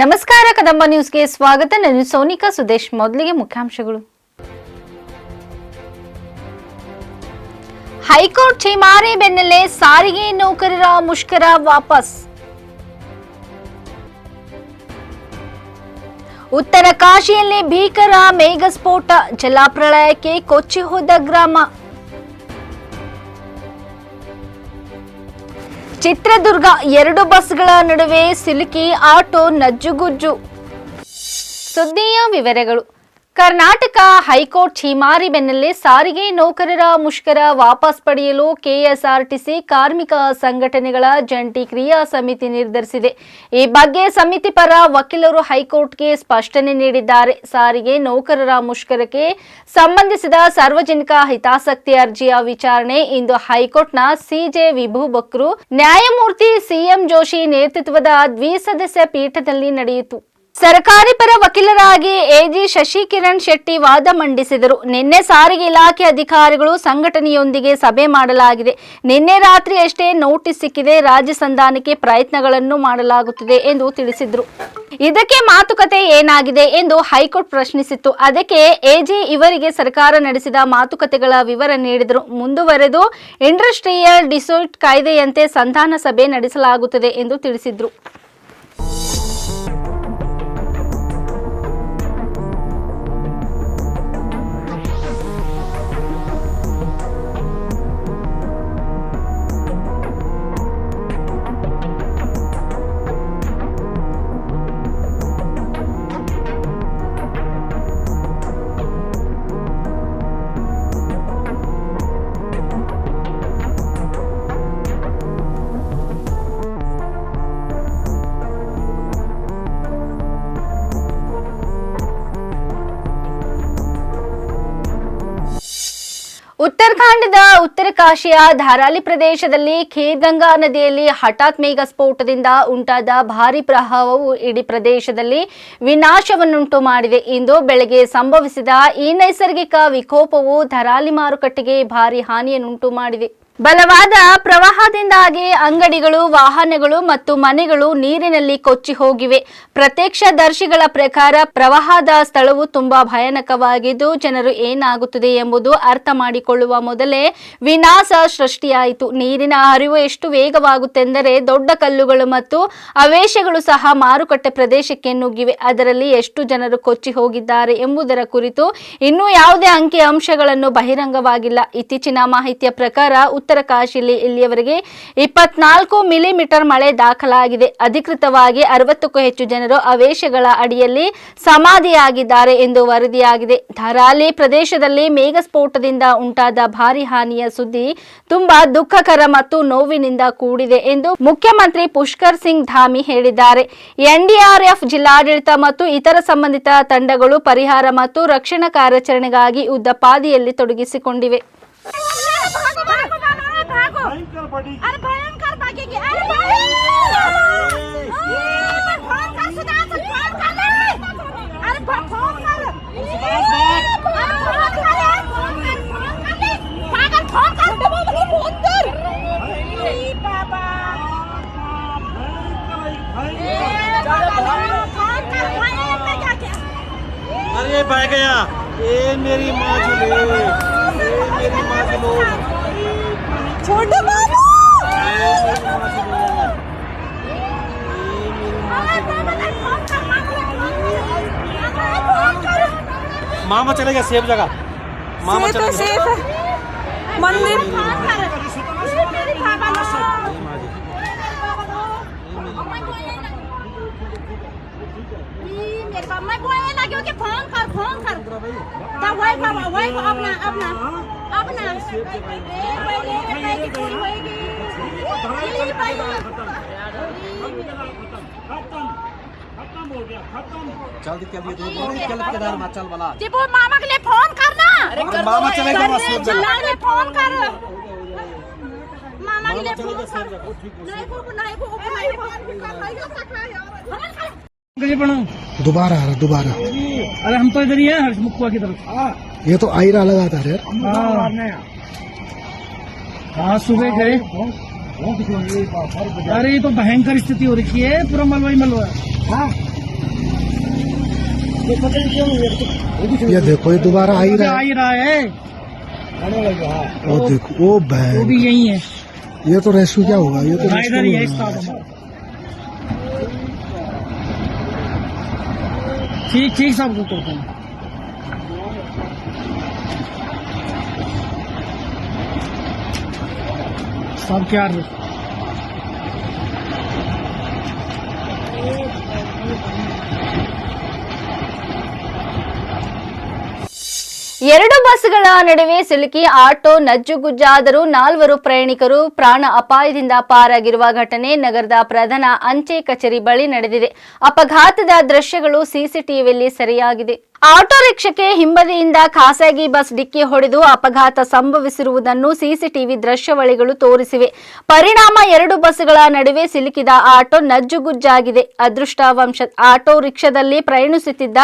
ನಮಸ್ಕಾರ, ಕದಂಬ ನ್ಯೂಸ್ಗೆ ಸ್ವಾಗತ. ನಾನು ಸೋನಿಕಾ ಸುದೇಶ್. ಮೊದಲಿಗೆ ಮುಖ್ಯಾಂಶಗಳು. ಹೈಕೋರ್ಟ್ ಛೀಮಾರಿ ಬೆನ್ನಲ್ಲೇ ಸಾರಿಗೆ ನೌಕರರ ಮುಷ್ಕರ ವಾಪಸ್. ಉತ್ತರ ಕಾಶಿಯಲ್ಲಿ ಭೀಕರ ಮೇಘಸ್ಫೋಟ. ಜಲಾಪ್ರಳಯಕ್ಕೆ ಕೊಚ್ಚಿ ಹೋದ ಗ್ರಾಮ. ಚಿತ್ರದುರ್ಗ ಎರಡು ಬಸ್ಗಳ ನಡುವೆ ಸಿಲುಕಿ ಆಟೋ ನಜ್ಜುಗುಜ್ಜು. ಸುದ್ದಿಯ ವಿವರಗಳು. ಕರ್ನಾಟಕ ಹೈಕೋರ್ಟ್ ಛೀಮಾರಿ ಬೆನ್ನಲ್ಲೇ ಸಾರಿಗೆ ನೌಕರರ ಮುಷ್ಕರ ವಾಪಸ್ ಪಡೆಯಲು ಕೆಎಸ್ಆರ್ಟಿಸಿ ಕಾರ್ಮಿಕ ಸಂಘಟನೆಗಳ ಜಂಟಿ ಕ್ರಿಯಾ ಸಮಿತಿ ನಿರ್ಧರಿಸಿದೆ. ಈ ಬಗ್ಗೆ ಸಮಿತಿ ಪರ ವಕೀಲರು ಹೈಕೋರ್ಟ್ಗೆ ಸ್ಪಷ್ಟನೆ ನೀಡಿದ್ದಾರೆ. ಸಾರಿಗೆ ನೌಕರರ ಮುಷ್ಕರಕ್ಕೆ ಸಂಬಂಧಿಸಿದ ಸಾರ್ವಜನಿಕ ಹಿತಾಸಕ್ತಿ ಅರ್ಜಿಯ ವಿಚಾರಣೆ ಇಂದು ಹೈಕೋರ್ಟ್ನ ಸಿಜೆ ವಿಭು ಬಕ್ರು, ನ್ಯಾಯಮೂರ್ತಿ ಸಿಎಂ ಜೋಶಿ ನೇತೃತ್ವದ ದ್ವಿಸದಸ್ಯ ಪೀಠದಲ್ಲಿ ನಡೆಯಿತು. ಸರ್ಕಾರಿ ಪರ ವಕೀಲರಾಗಿ ಎಜಿ ಶಶಿಕಿರಣ್ ಶೆಟ್ಟಿ ವಾದ ಮಂಡಿಸಿದರು. ನಿನ್ನೆ ಸಾರಿಗೆ ಇಲಾಖೆ ಅಧಿಕಾರಿಗಳು ಸಂಘಟನೆಯೊಂದಿಗೆ ಸಭೆ ಮಾಡಲಾಗಿದೆ. ನಿನ್ನೆ ರಾತ್ರಿಯಷ್ಟೇ ನೋಟಿಸ್ ಸಿಕ್ಕಿದೆ. ರಾಜ್ಯ ಸಂಧಾನಕ್ಕೆ ಪ್ರಯತ್ನಗಳನ್ನು ಮಾಡಲಾಗುತ್ತಿದೆ ಎಂದು ತಿಳಿಸಿದರು. ಇದಕ್ಕೆ ಮಾತುಕತೆ ಏನಾಗಿದೆ ಎಂದು ಹೈಕೋರ್ಟ್ ಪ್ರಶ್ನಿಸಿತ್ತು. ಅದಕ್ಕೆ ಎಜಿ ಇವರಿಗೆ ಸರ್ಕಾರ ನಡೆಸಿದ ಮಾತುಕತೆಗಳ ವಿವರ ನೀಡಿದರು. ಮುಂದುವರೆದು ಇಂಡಸ್ಟ್ರಿಯಲ್ ಡಿಸೋಟ್ ಕಾಯ್ದೆಯಂತೆ ಸಂಧಾನ ಸಭೆ ನಡೆಸಲಾಗುತ್ತದೆ ಎಂದು ತಿಳಿಸಿದ್ರು. ಉತ್ತರಾಖಂಡದ ಉತ್ತರ ಕಾಶಿಯ ಧಾರಾಲಿ ಪ್ರದೇಶದಲ್ಲಿ ಖೇರ್ಗಂಗಾ ನದಿಯಲ್ಲಿ ಹಠಾತ್ ಮೇಘ ಸ್ಫೋಟದಿಂದ ಉಂಟಾದ ಭಾರಿ ಪ್ರವಾಹವು ಇಡೀ ಪ್ರದೇಶದಲ್ಲಿ ವಿನಾಶವನ್ನುಂಟು ಮಾಡಿದೆ. ಇಂದು ಬೆಳಗ್ಗೆ ಸಂಭವಿಸಿದ ಈ ನೈಸರ್ಗಿಕ ವಿಕೋಪವು ಧರಾಲಿ ಮಾರುಕಟ್ಟೆಗೆ ಭಾರಿ ಹಾನಿಯನ್ನುಂಟು ಮಾಡಿದೆ. ಬಲವಾದ ಪ್ರವಾಹದಿಂದಾಗಿ ಅಂಗಡಿಗಳು, ವಾಹನಗಳು ಮತ್ತು ಮನೆಗಳು ನೀರಿನಲ್ಲಿ ಕೊಚ್ಚಿ ಹೋಗಿವೆ. ಪ್ರತ್ಯಕ್ಷದರ್ಶಿಗಳ ಪ್ರಕಾರ ಪ್ರವಾಹದ ಸ್ಥಳವು ತುಂಬಾ ಭಯಾನಕವಾಗಿದ್ದು ಜನರು ಏನಾಗುತ್ತದೆ ಎಂಬುದು ಅರ್ಥ ಮಾಡಿಕೊಳ್ಳುವ ಮೊದಲೇ ವಿನಾಶ ಸೃಷ್ಟಿಯಾಯಿತು. ನೀರಿನ ಹರಿವು ಎಷ್ಟು ವೇಗವಾಗುತ್ತೆಂದರೆ ದೊಡ್ಡ ಕಲ್ಲುಗಳು ಮತ್ತು ಅವೇಶಗಳು ಸಹ ಮಾರುಕಟ್ಟೆ ಪ್ರದೇಶಕ್ಕೆ ನುಗ್ಗಿವೆ. ಅದರಲ್ಲಿ ಎಷ್ಟು ಜನರು ಕೊಚ್ಚಿ ಹೋಗಿದ್ದಾರೆ ಎಂಬುದರ ಕುರಿತು ಇನ್ನೂ ಯಾವುದೇ ಅಂಕಿ ಅಂಶಗಳನ್ನು ಬಹಿರಂಗವಾಗಿಲ್ಲ. ಇತ್ತೀಚಿನ ಮಾಹಿತಿಯ ಪ್ರಕಾರ ಉತ್ತರ ಕಾಶಿಯಲ್ಲಿ ಇಲ್ಲಿಯವರೆಗೆ ಇಪ್ಪತ್ನಾಲ್ಕು ಮಿಲಿಮೀಟರ್ ಮಳೆ ದಾಖಲಾಗಿದೆ. ಅಧಿಕೃತವಾಗಿ ಅರವತ್ತಕ್ಕೂ ಹೆಚ್ಚು ಜನರು ಅವೇಶಗಳ ಅಡಿಯಲ್ಲಿ ಸಮಾಧಿಯಾಗಿದ್ದಾರೆ ಎಂದು ವರದಿಯಾಗಿದೆ. ಧರಾಲಿ ಪ್ರದೇಶದಲ್ಲಿ ಮೇಘಸ್ಫೋಟದಿಂದ ಉಂಟಾದ ಭಾರಿ ಹಾನಿಯ ಸುದ್ದಿ ತುಂಬಾ ದುಃಖಕರ ಮತ್ತು ನೋವಿನಿಂದ ಕೂಡಿದೆ ಎಂದು ಮುಖ್ಯಮಂತ್ರಿ ಪುಷ್ಕರ್ ಸಿಂಗ್ ಧಾಮಿ ಹೇಳಿದ್ದಾರೆ. ಎನ್ಡಿಆರ್ಎಫ್ ಜಿಲ್ಲಾಡಳಿತ ಮತ್ತು ಇತರ ಸಂಬಂಧಿತ ತಂಡಗಳು ಪರಿಹಾರ ಮತ್ತು ರಕ್ಷಣಾ ಕಾರ್ಯಾಚರಣೆಗಾಗಿ ಉದ್ದಪಾದಿಯಲ್ಲಿ ತೊಡಗಿಸಿಕೊಂಡಿವೆ. भयंकर बढ़ेगी अरे भयंकर भागेगी। अरे फ़ोन कर सुधांशु फ़ोन कर ले। अरे फ़ोन कर। अरे गया। ए मेरी माँ चलो। ए मेरी माँ चलो। छोटे बाबू मामा चले गया सेफ़ जगह। मामा चले गए। गया सेफ़ मंदिर। के फ़ोन कर फ़ोन कर तब वही पर वही पर अपना अपना अपना जल्दी के लिए देखो कल के दार माचल वाला जी वो मामा के लिए फ़ोन करना अरे कर मामा चलेगा बस फ़ोन कर। मामा के लिए फ़ोन कर। नहीं को नहीं को नहीं को दोबारा आ रहा दोबारा। अरे हम तो इधर ही है हर्षमुखुआ की तरफ़। ये तो आ ही। रहा लगातार यार हाँ। हाँ सुबह गए अरे ये तो भयंकर स्थिति हो रखी है पूरा मलबा ही मलबा ये देखो ये दोबारा आ ही। रहा आ है। ही रहा है। वो देखो वो भी यही है। ये तो रेस्क्यू क्या होगा? ये तो हाँ, इधर ही है ठीक ठीक सब को करते हैं सब क्या है ಎರಡು ಬಸ್ಗಳ ನಡುವೆ ಸಿಲುಕಿ ಆಟೋ ನಜ್ಜುಗುಜ್ಜಾದರೂ ನಾಲ್ವರು ಪ್ರಯಾಣಿಕರು ಪ್ರಾಣ ಅಪಾಯದಿಂದ ಪಾರಾಗಿರುವ ಘಟನೆ ನಗರದ ಪ್ರಧಾನ ಅಂಚೆ ಕಚೇರಿ ಬಳಿ ನಡೆದಿದೆ. ಅಪಘಾತದ ದೃಶ್ಯಗಳು ಸಿಸಿಟಿವಿಯಲ್ಲಿ ಸೆರೆಯಾಗಿದೆ. ಆಟೋ ರಿಕ್ಷಾಕ್ಕೆ ಹಿಂಬದಿಯಿಂದ ಖಾಸಗಿ ಬಸ್ ಡಿಕ್ಕಿ ಹೊಡೆದು ಅಪಘಾತ ಸಂಭವಿಸಿರುವುದನ್ನು ಸಿಸಿಟಿವಿ ದೃಶ್ಯಾವಳಿಗಳು ತೋರಿಸಿವೆ. ಪರಿಣಾಮ ಎರಡು ಬಸ್ಗಳ ನಡುವೆ ಸಿಲುಕಿದ ಆಟೋ ನಜ್ಜುಗುಜ್ಜಾಗಿದೆ. ಅದೃಷ್ಟವಂಶ ಆಟೋ ರಿಕ್ಷಾದಲ್ಲಿ ಪ್ರಯಾಣಿಸುತ್ತಿದ್ದ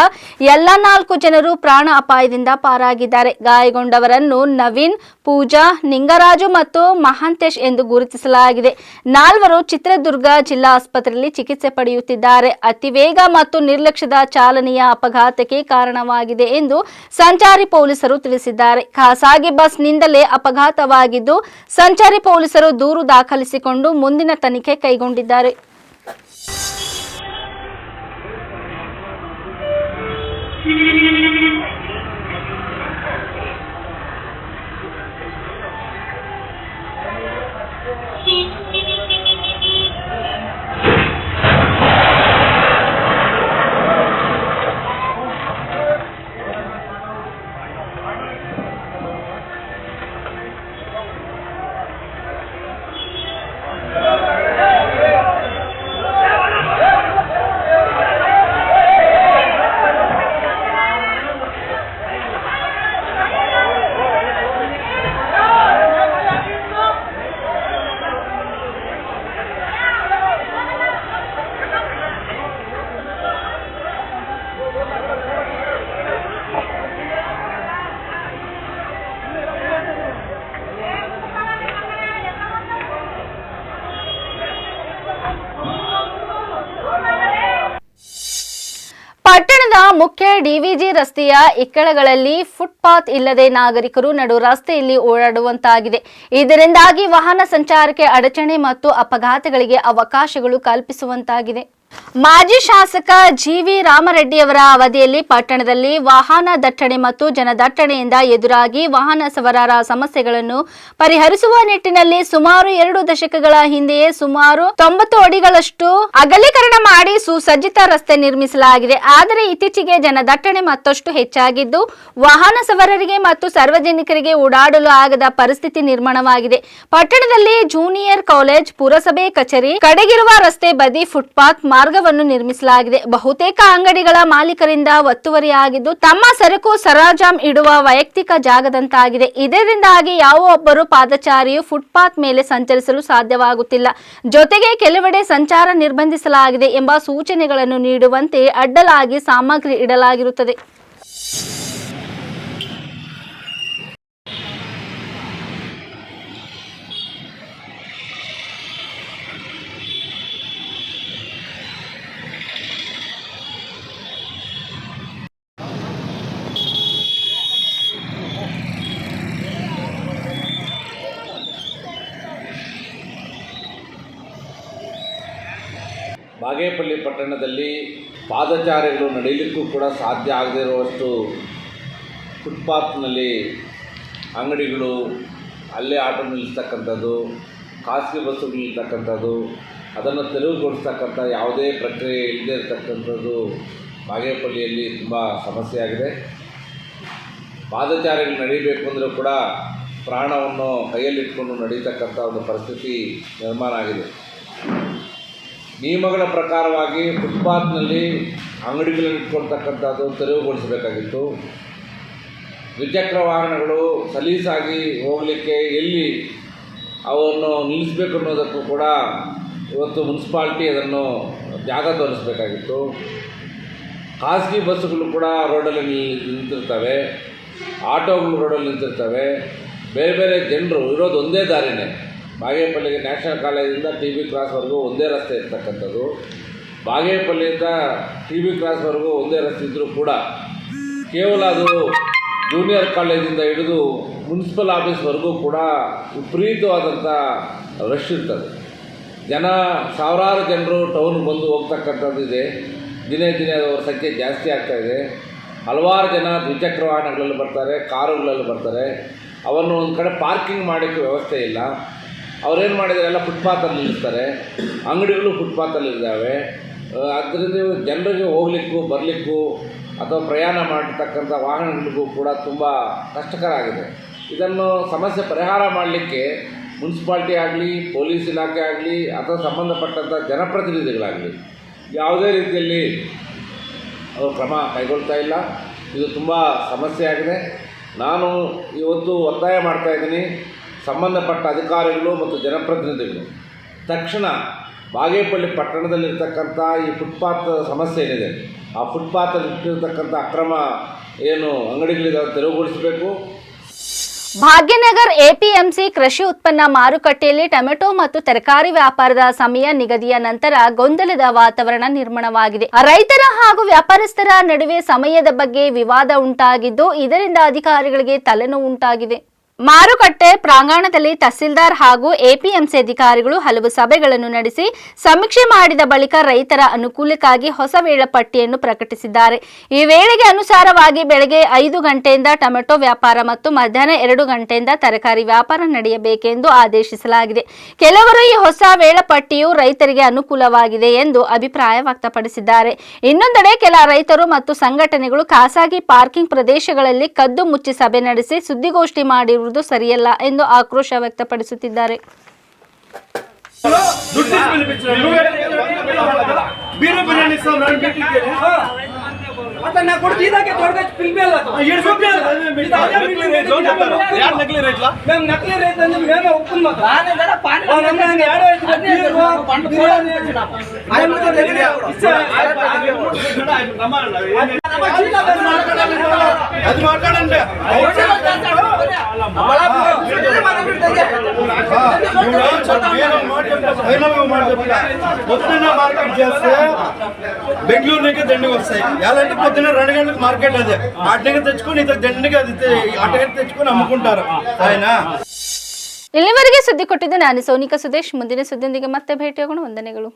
ಎಲ್ಲ ನಾಲ್ಕು ಜನರು ಪ್ರಾಣ ಅಪಾಯದಿಂದ ಪಾರಾಗಿದ್ದಾರೆ. ಗಾಯಗೊಂಡವರನ್ನು ನವೀನ್, ಪೂಜಾ, ನಿಂಗರಾಜು ಮತ್ತು ಮಹಾಂತೇಶ್ ಎಂದು ಗುರುತಿಸಲಾಗಿದೆ. ನಾಲ್ವರು ಚಿತ್ರದುರ್ಗ ಜಿಲ್ಲಾ ಆಸ್ಪತ್ರೆಯಲ್ಲಿ ಚಿಕಿತ್ಸೆ ಪಡೆಯುತ್ತಿದ್ದಾರೆ. ಅತಿವೇಗ ಮತ್ತು ನಿರ್ಲಕ್ಷ್ಯದ ಚಾಲನೆಯ ಅಪಘಾತಕ್ಕೆ ಕಾರಣವಾಗಿದೆ ಎಂದು ಸಂಚಾರಿ ಪೊಲೀಸರು ತಿಳಿಸಿದ್ದಾರೆ. ಖಾಸಗಿ ಬಸ್ನಿಂದಲೇ ಅಪಘಾತವಾಗಿದ್ದು, ಸಂಚಾರಿ ಪೊಲೀಸರು ದೂರು ದಾಖಲಿಸಿಕೊಂಡು ಮುಂದಿನ ತನಿಖೆ ಕೈಗೊಂಡಿದ್ದಾರೆ. ಮುಖ್ಯ ಡಿವಿಜಿ ರಸ್ತೆಯ ಇಕ್ಕಳಗಳಲ್ಲಿ ಫುಟ್ಪಾತ್ ಇಲ್ಲದೆ ನಾಗರಿಕರು ನಡು ರಸ್ತೆಯಲ್ಲಿ ಓಡಾಡುವಂತಾಗಿದೆ. ಇದರಿಂದಾಗಿ ವಾಹನ ಸಂಚಾರಕ್ಕೆ ಅಡಚಣೆ ಮತ್ತು ಅಪಘಾತಗಳಿಗೆ ಅವಕಾಶಗಳು ಕಲ್ಪಿಸುವಂತಾಗಿದೆ. ಮಾಜಿ ಶಾಸಕ ಜಿವಿ ರಾಮರೆಡ್ಡಿಯವರ ಅವಧಿಯಲ್ಲಿ ಪಟ್ಟಣದಲ್ಲಿ ವಾಹನ ದಟ್ಟಣೆ ಮತ್ತು ಜನದಟ್ಟಣೆಯಿಂದ ಎದುರಾಗಿ ವಾಹನ ಸವಾರರ ಸಮಸ್ಯೆಗಳನ್ನು ಪರಿಹರಿಸುವ ನಿಟ್ಟಿನಲ್ಲಿ ಸುಮಾರು ಎರಡು ದಶಕಗಳ ಹಿಂದೆಯೇ ಸುಮಾರು ತೊಂಬತ್ತು ಅಡಿಗಳಷ್ಟು ಅಗಲೀಕರಣ ಮಾಡಿ ಸುಸಜ್ಜಿತ ರಸ್ತೆ ನಿರ್ಮಿಸಲಾಗಿದೆ. ಆದರೆ ಇತ್ತೀಚೆಗೆ ಜನದಟ್ಟಣೆ ಮತ್ತಷ್ಟು ಹೆಚ್ಚಾಗಿದ್ದು, ವಾಹನ ಸವಾರರಿಗೆ ಮತ್ತು ಸಾರ್ವಜನಿಕರಿಗೆ ಓಡಾಡಲು ಆಗದ ಪರಿಸ್ಥಿತಿ ನಿರ್ಮಾಣವಾಗಿದೆ. ಪಟ್ಟಣದಲ್ಲಿ ಜೂನಿಯರ್ ಕಾಲೇಜ್, ಪುರಸಭೆ, ಕಚೇರಿ, ಕಡೆಗಿರುವ ರಸ್ತೆ ಬದಿ, ಫುಟ್ಪಾತ್ ಮಾರ್ಗವನ್ನು ನಿರ್ಮಿಸಲಾಗಿದೆ. ಬಹುತೇಕ ಅಂಗಡಿಗಳ ಮಾಲೀಕರಿಂದ ಒತ್ತುವರಿಯಾಗಿದ್ದು, ತಮ್ಮ ಸರಕು ಸರಾಜಾಮ್ ಇಡುವ ವೈಯಕ್ತಿಕ ಜಾಗದಂತಾಗಿದೆ. ಇದರಿಂದಾಗಿ ಯಾವ ಒಬ್ಬರು ಪಾದಚಾರಿಯು ಫುಟ್ಪಾತ್ ಮೇಲೆ ಸಂಚರಿಸಲು ಸಾಧ್ಯವಾಗುತ್ತಿಲ್ಲ. ಜೊತೆಗೆ ಕೆಲವೆಡೆ ಸಂಚಾರ ನಿರ್ಬಂಧಿಸಲಾಗಿದೆ ಎಂಬ ಸೂಚನೆಗಳನ್ನು ನೀಡುವಂತೆ ಅಡ್ಡಲಾಗಿ ಸಾಮಗ್ರಿ ಇಡಲಾಗಿರುತ್ತದೆ. ಬಾಗೇಪಲ್ಲಿ ಪಟ್ಟಣದಲ್ಲಿ ಪಾದಚಾರಿಗಳು ನಡೆಯಲಿಕ್ಕೂ ಕೂಡ ಸಾಧ್ಯ ಆಗದೇ ಇರುವಷ್ಟು ಫುಟ್ಪಾತ್ನಲ್ಲಿ ಅಂಗಡಿಗಳು ಅಲ್ಲೇ ಆಟೋ ನಿಲ್ಲಿಸ್ತಕ್ಕಂಥದ್ದು, ಖಾಸಗಿ ಬಸ್ಸುಗಳು ನಿಲ್ತಕ್ಕಂಥದ್ದು ಅದನ್ನು ತೆರವುಗೊಳಿಸ್ತಕ್ಕಂಥ ಯಾವುದೇ ಪ್ರಕ್ರಿಯೆ ಇಲ್ಲದೆ ಇರತಕ್ಕಂಥದ್ದು ಬಾಗೇಪಲ್ಲಿಯಲ್ಲಿ ತುಂಬ ಸಮಸ್ಯೆಯಾಗಿದೆ. ಪಾದಚಾರಿಗಳು ನಡೀಬೇಕು ಅಂದರೂ ಕೂಡ ಪ್ರಾಣವನ್ನು ಕೈಯಲ್ಲಿಟ್ಕೊಂಡು ನಡೀತಕ್ಕಂಥ ಒಂದು ಪರಿಸ್ಥಿತಿ ನಿರ್ಮಾಣ ಆಗಿದೆ. ನಿಯಮಗಳ ಪ್ರಕಾರವಾಗಿ ಫುಟ್ಪಾತ್ನಲ್ಲಿ ಅಂಗಡಿಗಳನ್ನು ಇಟ್ಕೊಳ್ತಕ್ಕಂಥದ್ದು ತೆರವುಗೊಳಿಸಬೇಕಾಗಿತ್ತು. ದ್ವಿಚಕ್ರ ವಾಹನಗಳು ಸಲೀಸಾಗಿ ಹೋಗಲಿಕ್ಕೆ ಎಲ್ಲಿ ಅವನ್ನು ನಿಲ್ಲಿಸಬೇಕು ಅನ್ನೋದಕ್ಕೂ ಕೂಡ ಇವತ್ತು ಮುನ್ಸಿಪಾಲ್ಟಿ ಅದನ್ನು ಜಾಗ ತೋರಿಸಬೇಕಾಗಿತ್ತು. ಖಾಸಗಿ ಬಸ್ಸುಗಳು ಕೂಡ ರೋಡಲ್ಲಿ ನಿಂತಿರ್ತವೆ. ಆಟೋಗಳು ರೋಡಲ್ಲಿ ನಿಂತಿರ್ತವೆ. ಬೇರೆ ಬೇರೆ ಜನರು ಇರೋದು ಒಂದೇ ದಾರಿನೇ. ಬಾಗೇಪಲ್ಲಿಗೆ ನ್ಯಾಷನಲ್ ಕಾಲೇಜಿಂದ ಟಿ ಬಿ ಕ್ರಾಸ್ವರೆಗೂ ಒಂದೇ ರಸ್ತೆ ಇರ್ತಕ್ಕಂಥದ್ದು. ಬಾಗೇಪಲ್ಲಿಯಿಂದ ಟಿ ಬಿ ಕ್ರಾಸ್ವರೆಗೂ ಒಂದೇ ರಸ್ತೆ ಇದ್ದರೂ ಕೂಡ ಕೇವಲ ಅದು ಜೂನಿಯರ್ ಕಾಲೇಜಿಂದ ಹಿಡಿದು ಮುನ್ಸಿಪಲ್ ಆಫೀಸ್ವರೆಗೂ ಕೂಡ ವಿಪರೀತವಾದಂಥ ರಶ್ ಇರ್ತದೆ. ಜನ ಸಾವಿರಾರು ಜನರು ಟೌನ್ಗೆ ಬಂದು ಹೋಗ್ತಕ್ಕಂಥದ್ದು ಇದೆ. ದಿನೇ ದಿನೇ ಅವರ ಸಂಖ್ಯೆ ಜಾಸ್ತಿ ಆಗ್ತಾ ಇದೆ. ಹಲವಾರು ಜನ ದ್ವಿಚಕ್ರ ವಾಹನಗಳಲ್ಲಿ ಬರ್ತಾರೆ, ಕಾರುಗಳಲ್ಲಿ ಬರ್ತಾರೆ. ಅವನ್ನು ಒಂದು ಕಡೆ ಪಾರ್ಕಿಂಗ್ ಮಾಡೋಕ್ಕೆ ವ್ಯವಸ್ಥೆ ಇಲ್ಲ. ಅವ್ರೇನು ಮಾಡಿದ್ದಾರೆ ಎಲ್ಲ ಫುಟ್ಪಾತಲ್ಲಿ ನಿಲ್ಲಿಸ್ತಾರೆ ಅಂಗಡಿಗಳು ಫುಟ್ಪಾತಲ್ಲಿ ಇದ್ದಾವೆ. ಅದರಿಂದ ಜನರಿಗೆ ಹೋಗ್ಲಿಕ್ಕೂ ಬರಲಿಕ್ಕೂ ಅಥವಾ ಪ್ರಯಾಣ ಮಾಡಿರ್ತಕ್ಕಂಥ ವಾಹನಗಳಿಗೂ ಕೂಡ ತುಂಬ ಕಷ್ಟಕರ ಆಗಿದೆ. ಇದನ್ನು ಸಮಸ್ಯೆ ಪರಿಹಾರ ಮಾಡಲಿಕ್ಕೆ ಮುನ್ಸಿಪಾಲ್ಟಿ ಆಗಲಿ, ಪೊಲೀಸ್ ಇಲಾಖೆ ಆಗಲಿ, ಅಥವಾ ಸಂಬಂಧಪಟ್ಟಂಥ ಜನಪ್ರತಿನಿಧಿಗಳಾಗಲಿ ಯಾವುದೇ ರೀತಿಯಲ್ಲಿ ಅವರು ಕ್ರಮ ಕೈಗೊಳ್ತಾ ಇಲ್ಲ. ಇದು ತುಂಬ ಸಮಸ್ಯೆ ಆಗಿದೆ. ನಾನು ಇವತ್ತು ಒತ್ತಾಯ ಮಾಡ್ತಾ ಇದ್ದೀನಿ. ಸಂಬಂಧಪಟ್ಟ ಅಧಿಕಾರಿಗಳು ಮತ್ತು ಜನಪ್ರತಿನಿಧಿಗಳು. ತಕ್ಷಣ ಬಾಗೇಪಲ್ಲಿ ಪಟ್ಟಣದಲ್ಲಿರ್ತಕ್ಕಂಥ ಈ ಫುಟ್ಪಾತ್ ಸಮಸ್ಯೆ ಏನಿದೆ, ಆ ಫುಟ್ಪಾತಲ್ಲಿ ಇಟ್ಟಿರ್ತಕ್ಕಂಥ ಅಕ್ರಮ ಏನು ಅಂಗಡಿಗಳಿದೆ ತೆರವುಗೊಳಿಸಬೇಕು. ಭಾಗ್ಯನಗರ್ ಎಪಿಎಂಸಿ ಕೃಷಿ ಉತ್ಪನ್ನ ಮಾರುಕಟ್ಟೆಯಲ್ಲಿ ಟೊಮೆಟೊ ಮತ್ತು ತರಕಾರಿ ವ್ಯಾಪಾರದ ಸಮಯ ನಿಗದಿಯ ನಂತರ ಗೊಂದಲದ ವಾತಾವರಣ ನಿರ್ಮಾಣವಾಗಿದೆ. ರೈತರ ಹಾಗೂ ವ್ಯಾಪಾರಸ್ಥರ ನಡುವೆ ಸಮಯದ ಬಗ್ಗೆ ವಿವಾದ ಉಂಟಾಗಿದ್ದು, ಇದರಿಂದ ಅಧಿಕಾರಿಗಳಿಗೆ ತಲೆನೋವು ಉಂಟಾಗಿದೆ. ಮಾರುಕಟ್ಟೆ, ಪ್ರಾಂಗಣದಲ್ಲಿ ತಹಸೀಲ್ದಾರ್ ಹಾಗೂ ಎಪಿಎಂಸಿ ಅಧಿಕಾರಿಗಳು ಹಲವು ಸಭೆಗಳನ್ನು ನಡೆಸಿ ಸಮೀಕ್ಷೆ ಮಾಡಿದ ಬಳಿಕ ರೈತರ ಅನುಕೂಲಕ್ಕಾಗಿ ಹೊಸ ವೇಳಾಪಟ್ಟಿಯನ್ನು ಪ್ರಕಟಿಸಿದ್ದಾರೆ. ಈ ವೇಳೆಗೆ ಅನುಸಾರವಾಗಿ ಬೆಳಗ್ಗೆ ಐದು ಗಂಟೆಯಿಂದ ಟೊಮೆಟೊ ವ್ಯಾಪಾರ ಮತ್ತು ಮಧ್ಯಾಹ್ನ ಎರಡು ಗಂಟೆಯಿಂದ ತರಕಾರಿ ವ್ಯಾಪಾರ ನಡೆಯಬೇಕೆಂದು ಆದೇಶಿಸಲಾಗಿದೆ. ಕೆಲವರು ಈ ಹೊಸ ವೇಳಾಪಟ್ಟಿಯು ರೈತರಿಗೆ ಅನುಕೂಲವಾಗಿದೆ ಎಂದು ಅಭಿಪ್ರಾಯ ವ್ಯಕ್ತಪಡಿಸಿದ್ದಾರೆ. ಇನ್ನೊಂದೆಡೆ ಕೆಲ ರೈತರು ಮತ್ತು ಸಂಘಟನೆಗಳು ಖಾಸಗಿ ಪಾರ್ಕಿಂಗ್ ಪ್ರದೇಶಗಳಲ್ಲಿ ಕದ್ದು ಮುಚ್ಚಿ ಸಭೆ ನಡೆಸಿ ಸುದ್ದಿಗೋಷ್ಠಿ ಮಾಡಿರುವುದು ಸರಿಯಲ್ಲ ಎಂದು ಆಕ್ರೋಶ ವ್ಯಕ್ತಪಡಿಸುತ್ತಿದ್ದಾರೆ. ಸರ್ ನಾನು ಬಿಟ್ಟಿದ್ದೇನೆ ಮತ್ತೆ ನಾ ಕೊಡ್ತು ಇದಕ್ಕೆ ದೊಡ್ಡ ಫಿಲ್ಮೇ ಅಲ್ಲ ಅದು. ಇದು ಅದೇ film ಇದೆ, ಇದು ಅದೇ ಯಾರು ನಕಲಿ ರೇಟ್ಲಾ మేము నకిలీ రైతు అని మేమే ఒప్పుకున్నాం వాళ్ళందరూ ఆయన ఏడో ఇచ్చిన బీరు, బిర్యానీ, ఆయన ముందు దగ్గర ఇచ్చే- అది మాట్లాడండి పొద్దున్న మార్కెట్ చేస్తే బెంగళూరు నుంచి దండికి వస్తాయి ఎలా అంటే పొద్దున్న రెండు గంటలకు మార్కెట్ అదే అట్టగా తెచ్చుకొని ఇతర దండిగా అది అట్టగా తెచ్చుకొని అమ్ముకుంటారు ఆయన ಇಲ್ಲಿವರೆಗೆ ಸುದ್ದಿ ಕೊಟ್ಟಿದ್ದು ನಾನು ಸೋನಿಕಾ ಸುದೇಶ್ ಮುಂದಿನ ಸುದ್ದಿಯೊಂದಿಗೆ ಮತ್ತೆ ಭೇಟಿಯಾಗೋಣ ವಂದನೆಗಳು